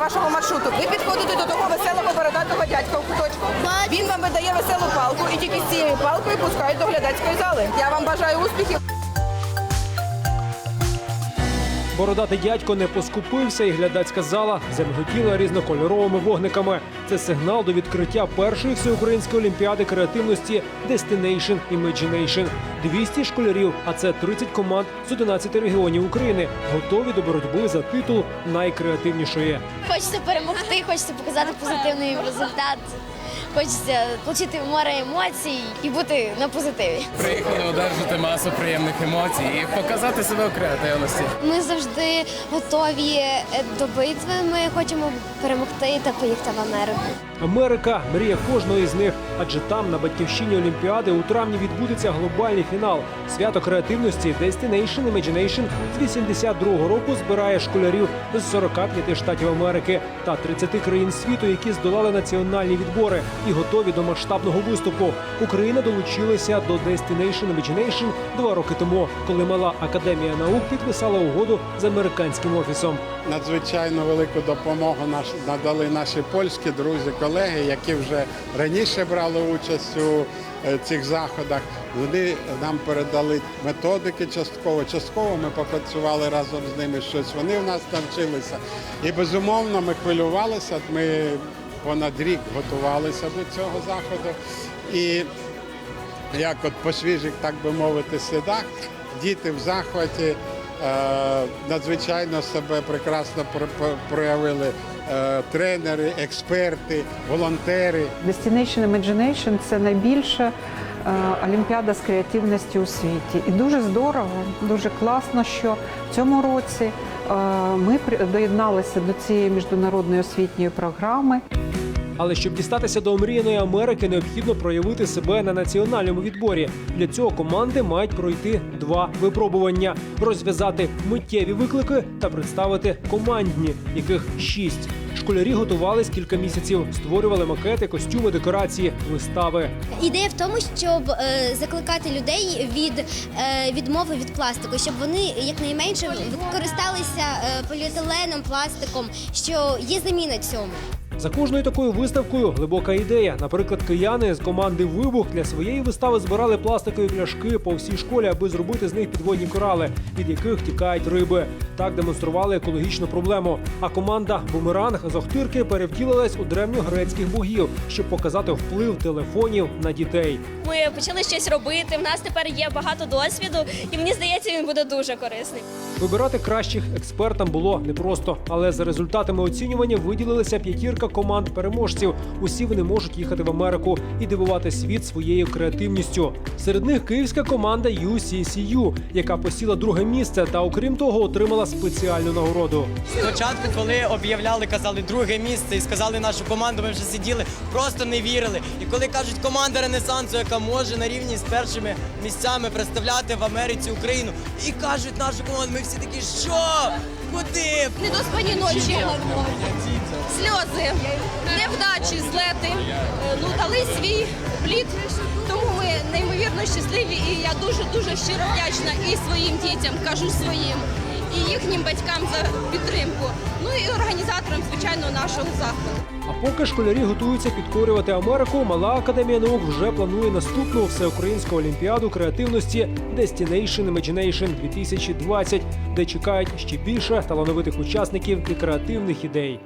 Отут ви підходите до того веселого бородатого дядька в куточку. Він вам видає веселу палку і тільки з цією палкою пускають до глядацької зали. Я вам бажаю успіхів. Бородатий дядько не поскупився, і глядацька зала замиготіла різнокольоровими вогниками. Це сигнал до відкриття першої всеукраїнської олімпіади креативності Destination Imagination. 200 школярів, а це 30 команд з 11 регіонів України, готові до боротьби за титул найкреативнішої. Хочеться перемогти, хочеться показати позитивний результат. Хочеться отримати море емоцій і бути на позитиві. Приїхали одержати масу приємних емоцій і показати себе у креативності. Ми завжди готові е, до битви. Ми хочемо перемогти та поїхати в Америку. Америка мрія кожного із них, адже там на батьківщині Олімпіади у травні відбудеться глобальний фінал. Свято креативності Destination Imagination з 82-го року збирає школярів з 45 штатів Америки та 30 країн світу, які здолали національні відбори і готові до масштабного виступу. Україна долучилася до Destination Imagination два роки тому, коли мала академія наук підписала угоду з американським офісом. Надзвичайно велику допомогу наш надали наші польські друзі, колеги, які вже раніше брали участь у е, цих заходах. Вони нам передали методики частково. Частково ми попрацювали разом з ними. Щось вони в нас навчилися. І безумовно ми хвилювалися. Ми понад рік готувалися до цього заходу. І як от по свіжих, так би мовити, слідах, діти в захваті надзвичайно себе прекрасно про- про- проявили е, тренери, експерти, волонтери. Destination Imagination – це найбільша е, олімпіада з креативності у світі. І дуже здорово, дуже класно, що в цьому році е, ми доєдналися до цієї міжнародної освітньої програми. Але щоб дістатися до омріяної Америки, необхідно проявити себе на національному відборі. Для цього команди мають пройти два випробування: розв'язати миттєві виклики та представити командні, яких шість. Школярі готувались кілька місяців, створювали макети, костюми, декорації, вистави. Ідея в тому, щоб е, закликати людей від е, відмови від пластику, щоб вони якнайменше користалися е, поліетиленом, пластиком, що є заміна цьому. За кожною такою виставкою глибока ідея. Наприклад, кияни з команди Вибух для своєї вистави збирали пластикові пляшки по всій школі, аби зробити з них підводні корали, від яких тікають риби. Так демонстрували екологічну проблему. А команда Бумеранг з Охтирки перевтілилась у древньогрецьких богів, щоб показати вплив телефонів на дітей. Ми почали щось робити. В нас тепер є багато досвіду, і мені здається, він буде дуже корисним. Вибирати кращих експертам було непросто, але за результатами оцінювання виділилася п'ятірка команд переможців. Усі вони можуть їхати в Америку і дивувати світ своєю креативністю. Серед них київська команда UCCU, яка посіла друге місце та, окрім того, отримала спеціальну нагороду. Спочатку, коли об'являли, казали друге місце і сказали нашу команду, ми вже сиділи, просто не вірили. І коли кажуть команда Ренесансу, яка може на рівні з першими місцями представляти в Америці Україну, і кажуть нашу команду, ми всі такі, що? Куди? Недоспані ночі, невдачі, злети е, ну дали свій плід. Тому ми неймовірно щасливі, і я дуже дуже щиро вдячна і своїм дітям, кажу своїм, і їхнім батькам за підтримку. Ну і організаторам, звичайно, нашого заходу. А поки школярі готуються підкорювати Америку, мала академія наук вже планує наступну всеукраїнську олімпіаду креативності Destination Imagination 2020, де чекають ще більше талановитих учасників і креативних ідей.